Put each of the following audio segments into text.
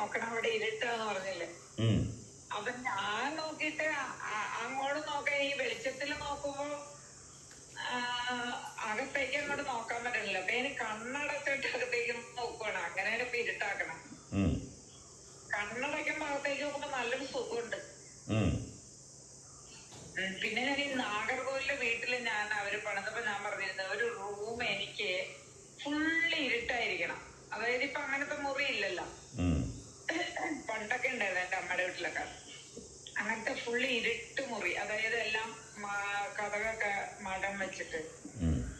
നോക്കണം അവിടെ ഇരുട്ടാന്ന് പറഞ്ഞില്ലേ. അപ്പൊ ഞാൻ നോക്കിയിട്ട് അങ്ങോട്ട് നോക്കാൻ ഈ വെളിച്ചത്തിൽ നോക്കുമ്പോ അകത്തേക്ക് അങ്ങോട്ട് നോക്കാൻ പറ്റണില്ല. അപ്പൊ ഇനി കണ്ണടച്ചിട്ട് അകത്തേക്ക് നോക്കുവാണ്. അങ്ങനെ ഇപ്പൊ ഇരുട്ടാക്കണം. കണ്ണടയ്ക്കുമ്പോ അകത്തേക്ക് നോക്കുമ്പോ നല്ലൊരു സുഖമുണ്ട്. പിന്നെ ഞാൻ ഈ നാഗർകോവിലെ വീട്ടിൽ ഞാൻ അവർ പണിതപ്പോ ഞാൻ പറഞ്ഞിരുന്നത് ഒരു റൂം എനിക്ക് ഫുള്ള് ഇരുട്ടായിരിക്കണം. അതായത് ഇപ്പൊ അങ്ങനത്തെ മുറി ഇല്ലല്ലോ. അങ്ങനത്തെ ഫുള്ള് ഇരുട്ട് മുറി അതായത് എല്ലാം കഥകൊക്കെ മടം വെച്ചിട്ട്.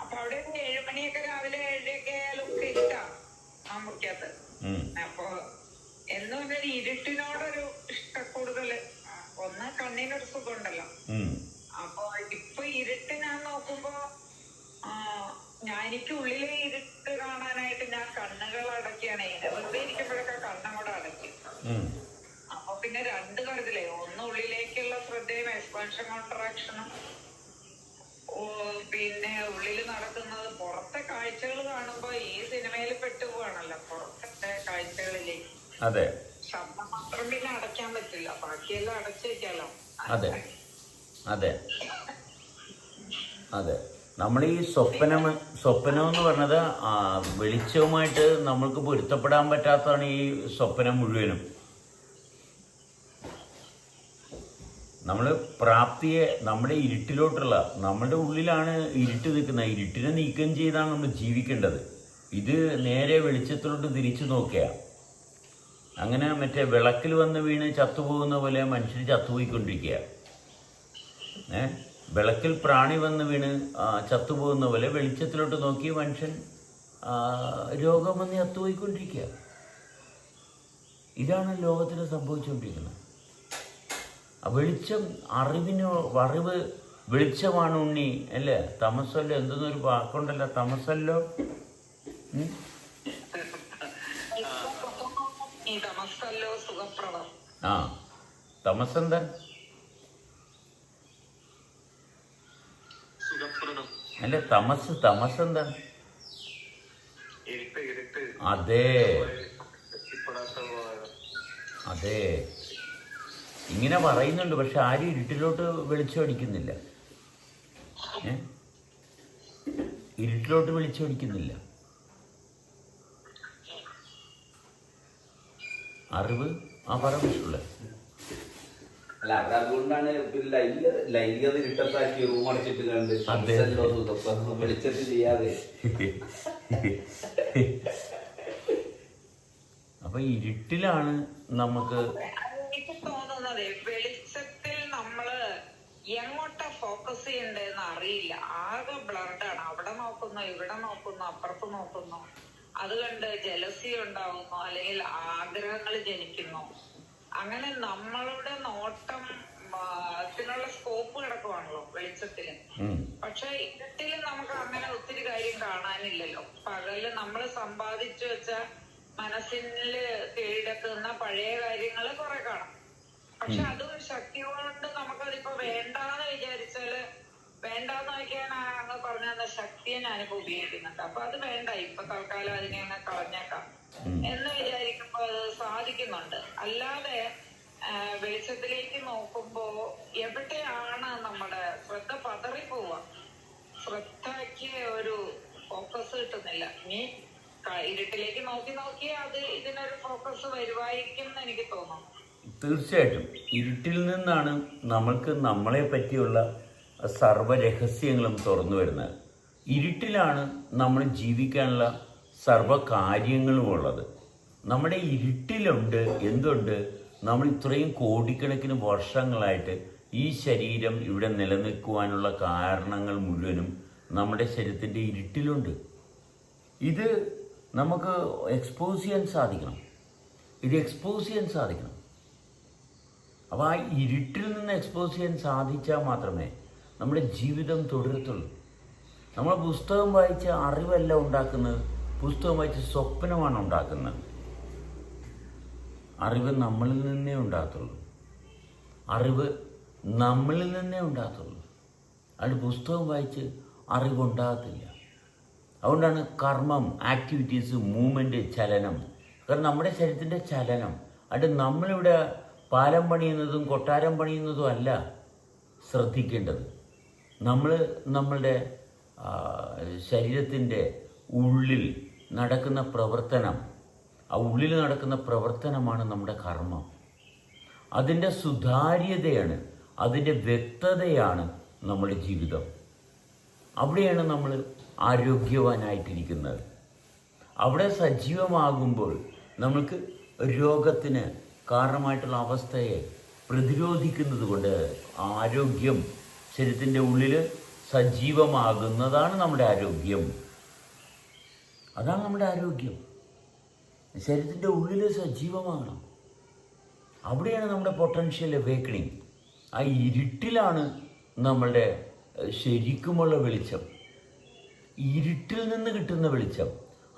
അപ്പൊ അവിടെ ഒരു മണിയൊക്കെ രാവിലെ ഏഴൊക്കെ ആയാലും ഒക്കെ ഇഷ്ടാ ആ മുറിക്കകത്ത്. അപ്പൊ എന്ന് പറഞ്ഞാൽ ഇരുട്ടിനോടൊരു ഇഷ്ടക്കൂടുതൽ ഒന്ന് കണ്ണിനൊരു സുഖമുണ്ടല്ലോ. അപ്പൊ ഇപ്പൊ ഇരുട്ട് ഞാൻ നോക്കുമ്പോ ആ, ഞാൻ എനിക്ക് ഉള്ളിലെ ഇരുട്ട് കാണാനായിട്ട് ഞാൻ കണ്ണുകൾ അടക്കിയാണ് വെറുതെ ഇരിക്കുമ്പോഴൊക്കെ കണ്ണും അടയ്ക്കും ഉം. അപ്പൊ പിന്നെ രണ്ട് കാര്യത്തിലേ ഒന്ന് ഉള്ളിലേക്കുള്ള ശ്രദ്ധയും എക്സ്പാൻഷൻ കോൺട്രാക്ഷനും പിന്നെ ഉള്ളിൽ നടക്കുന്നത് പുറത്തെ കാഴ്ചകൾ കാണുമ്പോ ഈ സിനിമയിൽ പെട്ടുപോവാണല്ലോ പുറത്തെ കാഴ്ചകളിലേക്ക് അതെ. ശബ്ദം മാത്രം പിന്നെ അടയ്ക്കാൻ പറ്റില്ല ബാക്കിയെല്ലാം അടച്ചേക്കാലോ. അതെ. അതെ. അതെ. നമ്മൾ ഈ സ്വപ്നം സ്വപ്നം എന്ന് പറഞ്ഞത് വെളിച്ചവുമായിട്ട് നമ്മൾക്ക് പൊരുത്തപ്പെടാൻ പറ്റാത്തതാണ് ഈ സ്വപ്നം മുഴുവനും. നമ്മൾ പ്രാപ്തിയെ നമ്മുടെ ഇരുട്ടിലോട്ടുള്ള നമ്മുടെ ഉള്ളിലാണ് ഇരുട്ട് നിൽക്കുന്നത്. ഇരുട്ടിനെ നീക്കം ചെയ്താണ് നമ്മൾ ജീവിക്കേണ്ടത്. ഇത് നേരെ വെളിച്ചത്തിലോട്ട് തിരിച്ചു നോക്കുക അങ്ങനെ മറ്റേ വിളക്കിൽ വന്ന് വീണ് ചത്തുപോകുന്ന പോലെ മനുഷ്യർ ചത്തുപോയിക്കൊണ്ടിരിക്കുക ഏ? വിളക്കിൽ പ്രാണി വന്ന് വീണ് ചത്തുപോകുന്ന പോലെ വെളിച്ചത്തിലോട്ട് നോക്കി മനുഷ്യൻ രോഗം വന്ന് ചത്തുപോയിക്കൊണ്ടിരിക്കുക ഇതാണ് ലോകത്തിൽ സംഭവിച്ചുകൊണ്ടിരിക്കുന്നത്. വെളിച്ചം അറിവിന് അറിവ് വെളിച്ചമാണ് ഉണ്ണി അല്ലേ? തമസല്ലോ എന്തെന്നൊരു വാക്കുണ്ടല്ലോ തമസല്ലോ. ആ തമസെന്താ അല്ല തമസ് തമസ് എന്താ? അതെ. അതെ. ഇങ്ങനെ പറയുന്നുണ്ട് പക്ഷെ ആരും ഇരുട്ടിലോട്ട് വെളിച്ചം അടിക്കുന്നില്ല. ഏ? ഇരുട്ടിലോട്ട് വെളിച്ചം അടിക്കുന്നില്ല. അറിവ് ആ പറ വിഷുള്ള അല്ല അത് അതുകൊണ്ടാണ് ലൈംഗികത ഇട്ടത്താക്കി റൂം അടച്ചിട്ട് കണ്ട് അതെ. സംസല്ലോ സുഖപ്രദം വെളിച്ചത്ത് ചെയ്യാതെ. അപ്പൊ ഇരുട്ടിലാണ് നമുക്ക് തോന്നുന്നത് വെളിച്ചത്തിൽ നമ്മൾ എങ്ങോട്ടാ ഫോക്കസ് ചെയ്യണ്ടെന്ന് അറിയില്ല. ആകെ ബ്ലർഡാണ് അവിടെ നോക്കുന്നു ഇവിടെ നോക്കുന്നു അപ്പുറത്ത് നോക്കുന്നു. അത് കണ്ട് ജലസി ഉണ്ടാവുന്നു അല്ലെങ്കിൽ ആഗ്രഹങ്ങൾ ജനിക്കുന്നു. അങ്ങനെ നമ്മളുടെ നോട്ടം അതിനുള്ള ത്തിനുള്ള സ്കോപ്പ് കിടക്കുവാണല്ലോ വെളിച്ചത്തിൽ. പക്ഷെ ഇരുട്ടിൽ നമുക്ക് അങ്ങനെ ഒത്തിരി കാര്യം കാണാനില്ലല്ലോ. പകൽ നമ്മൾ സമ്പാദിച്ചു വെച്ച മനസ്സിൽ കീഴടക്കുന്ന പഴയ കാര്യങ്ങൾ കുറെ കാണാം. പക്ഷെ അത് ശക്തി കൊണ്ട് നമുക്കതിപ്പോ വേണ്ടാന്ന് വിചാരിച്ചാൽ വേണ്ടാന്ന് വയ്ക്കാൻ അങ്ങ് പറഞ്ഞ ശക്തിയെ ഞാനിപ്പോ ഉപയോഗിക്കുന്നുണ്ട്. അപ്പൊ അത് വേണ്ട. ഇപ്പൊ തൽക്കാലം അതിനെ അങ്ങ് കളഞ്ഞേക്കാം. എന്ന് വിചാരിക്കുമ്പോ അത് സാധിക്കുന്നുണ്ട്. അല്ലാതെ വെളിച്ചത്തിലേക്ക് നോക്കുമ്പോ എവിടെയാണ് നമ്മുടെ ശ്രദ്ധ പതറിപ്പോവാ ശ്രദ്ധയ്ക്ക് ഒരു ഫോക്കസ് കിട്ടുന്നില്ല. ഇനി ഇരുട്ടിലേക്ക് നോക്കി നോക്കി അത് ഇതിനൊരു ഫോക്കസ് വരുവായിരിക്കും എന്ന് എനിക്ക് തോന്നുന്നു. തീർച്ചയായിട്ടും ഇരുട്ടിൽ നിന്നാണ് നമ്മൾക്ക് നമ്മളെ പറ്റിയുള്ള സർവ രഹസ്യങ്ങളും തുറന്നു വരുന്നത്. ഇരുട്ടിലാണ് നമ്മൾ ജീവിക്കാനുള്ള സർവ കാര്യങ്ങളും ഉള്ളത്. നമ്മുടെ ഇരുട്ടിലുണ്ട് എന്തുണ്ട്? നമ്മൾ ഇത്രയും കോടിക്കണക്കിന് വർഷങ്ങളായിട്ട് ഈ ശരീരം ഇവിടെ നിലനിൽക്കുവാനുള്ള കാരണങ്ങൾ മുഴുവനും നമ്മുടെ ശരീരത്തിന്റെ ഇരുട്ടിലുണ്ട്. ഇത് നമുക്ക് എക്സ്പോസ് ചെയ്യാൻ സാധിക്കണം. ഇത് എക്സ്പോസ് ചെയ്യാൻ സാധിക്കണം. അപ്പോൾ ആ ഇരുട്ടിൽ നിന്ന് എക്സ്പോസ് ചെയ്യാൻ സാധിച്ചാൽ മാത്രമേ നമ്മുടെ ജീവിതം തുടരത്തുള്ളൂ. നമ്മൾ പുസ്തകം വായിച്ച അറിവല്ല ഉണ്ടാക്കുന്നത് പുസ്തകം വായിച്ച സ്വപ്നമാണ് ഉണ്ടാക്കുന്നത്. അറിവ് നമ്മളിൽ നിന്നേ ഉണ്ടാകത്തുള്ളൂ. അറിവ് നമ്മളിൽ നിന്നേ ഉണ്ടാകത്തുള്ളൂ. അത് പുസ്തകം വായിച്ച് അറിവുണ്ടാകത്തില്ല. അതുകൊണ്ടാണ് കർമ്മം ആക്ടിവിറ്റീസ് മൂവ്മെന്റ് ചലനം. കാരണം നമ്മുടെ ശരീരത്തിന്റെ ചലനം അത് നമ്മളിവിടെ പാലം പണിയുന്നതും കൊട്ടാരം പണിയുന്നതും അല്ല ശ്രദ്ധിക്കേണ്ടത്. നമ്മൾ നമ്മളുടെ ശരീരത്തിന്റെ ഉള്ളിൽ നടക്കുന്ന പ്രവർത്തനം ആ ഉള്ളിൽ നടക്കുന്ന പ്രവർത്തനമാണ് നമ്മുടെ കർമ്മം. അതിന്റെ സുതാര്യതയാണ് അതിന്റെ വ്യക്തതയാണ് നമ്മുടെ ജീവിതം. അവിടെയാണ് നമ്മൾ ആരോഗ്യവാനായിട്ടിരിക്കുന്നത്. അവിടെ സജീവമാകുമ്പോൾ നമുക്ക് രോഗത്തിന് കാരണമായിട്ടുള്ള അവസ്ഥയെ പ്രതിരോധിക്കുന്നത് കൊണ്ട് ആരോഗ്യം ശരീരത്തിന്റെ ഉള്ളിൽ സജീവമാകുന്നതാണ് നമ്മുടെ ആരോഗ്യം. അതാണ് നമ്മുടെ ആരോഗ്യം. ശരീരത്തിന്റെ ഉള്ളിൽ സജീവമാകണം. അവിടെയാണ് നമ്മുടെ പൊട്ടൻഷ്യൽ വേക്കണിങ് ആ ഇരുട്ടിലാണ് നമ്മളുടെ ശരിക്കുമുള്ള വെളിച്ചം. ഇരുട്ടിൽ നിന്ന് കിട്ടുന്ന വെളിച്ചം.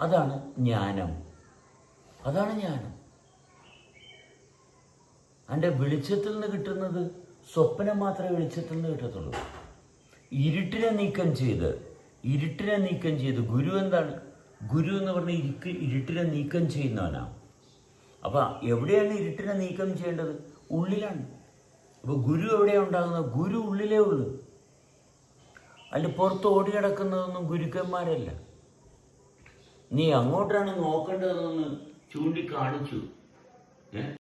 അതാണ് ജ്ഞാനം. അതാണ് ജ്ഞാനം. അതിന്റെ വെളിച്ചത്തിൽ നിന്ന് കിട്ടുന്നത് സ്വപ്നം മാത്രമേ വെളിച്ചത്തിൽ നിന്ന് കിട്ടത്തുള്ളൂ. ഇരുട്ടിനെ നീക്കം ചെയ്ത് ഇരുട്ടിനെ നീക്കം ചെയ്ത് ഗുരു എന്താണ്? ഗുരു എന്ന് പറഞ്ഞ ഇരിക്ക് ഇരുട്ടിനെ നീക്കം ചെയ്യുന്നവനാണ് അപ്പം എവിടെയാണ് ഇരുട്ടിനെ നീക്കം ചെയ്യേണ്ടത്? ഉള്ളിലാണ്. അപ്പോൾ ഗുരു എവിടെയാണ് ഉണ്ടാകുന്നത്? ഗുരു ഉള്ളിലേ ഉള്ളൂ. അതിന്റെ പുറത്ത് ഓടി കിടക്കുന്നതൊന്നും ഗുരുക്കന്മാരല്ല. നീ അങ്ങോട്ടാണ് നോക്കേണ്ടതെന്ന് ചൂണ്ടിക്കാണിച്ചു. ഏ?